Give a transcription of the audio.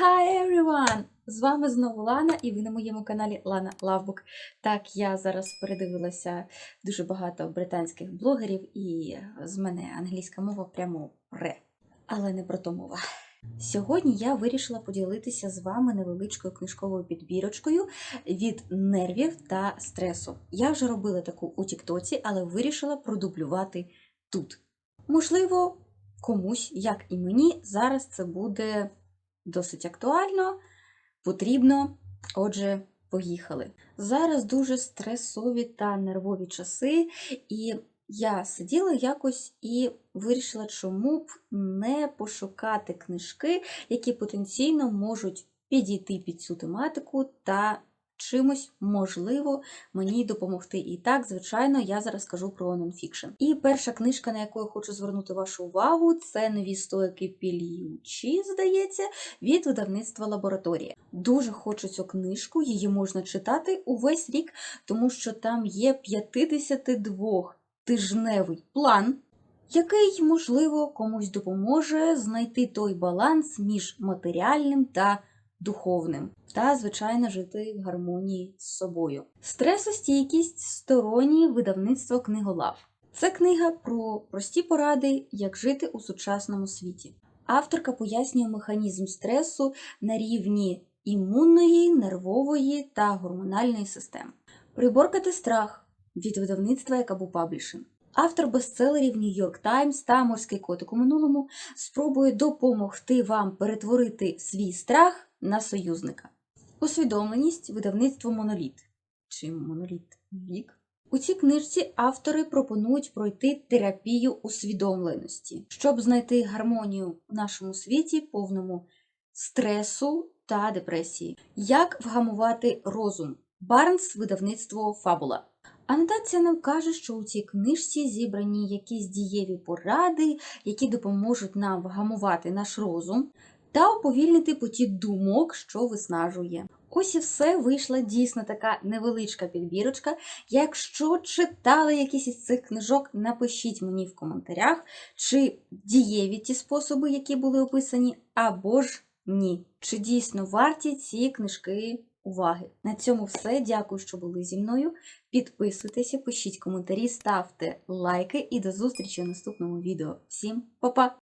everyone! З вами знову Лана, і ви на моєму каналі Лана Лавбук. Так, я зараз передивилася дуже багато британських блогерів, і з мене англійська мова прямо пре. Але не про то мова. Сьогодні я вирішила поділитися з вами невеличкою книжковою підбірочкою від нервів та стресу. Я вже робила таку у Тіктоці, але вирішила продублювати тут. Можливо, комусь, як і мені, зараз це буде досить актуально, потрібно. Отже, поїхали. Зараз дуже стресові та нервові часи, і я сиділа якось і вирішила, чому б не пошукати книжки, які потенційно можуть підійти під цю тематику та чимось можливо мені допомогти. І так, звичайно, я зараз кажу про нонфікшн. І перша книжка, на яку я хочу звернути вашу увагу, це нові стоїки пілючі, здається, від видавництва лабораторія. Дуже хочу цю книжку, її можна читати увесь рік, тому що там є 52 тижневий план. Який, можливо, комусь допоможе знайти той баланс між матеріальним та духовним, та, звичайно, жити в гармонії з собою. Стресостійкість сторонні видавництво книголав. Це книга про прості поради, як жити у сучасному світі. Авторка пояснює механізм стресу на рівні імунної, нервової та гормональної системи. Приборкати страх від видавництва Якабу Паблішин. Автор бестселерів York Times та Морський котик у минулому спробує допомогти вам перетворити свій страх на союзника. Усвідомленість видавництво Моноліт. Чи моноліт вік? У цій книжці автори пропонують пройти терапію усвідомленості, щоб знайти гармонію в нашому світі, повному стресу та депресії. Як вгамувати розум? Барнс, видавництво Фабула. Анотація нам каже, що у цій книжці зібрані якісь дієві поради, які допоможуть нам вгамувати наш розум та уповільнити потік думок, що виснажує. Ось і все вийшла дійсно така невеличка підбірочка. Якщо читали якісь із цих книжок, напишіть мені в коментарях, чи дієві ті способи, які були описані, або ж ні. Чи дійсно варті ці книжки уваги? На цьому все. Дякую, що були зі мною. Підписуйтеся, пишіть коментарі, ставте лайки і до зустрічі у наступному відео. Всім па-па!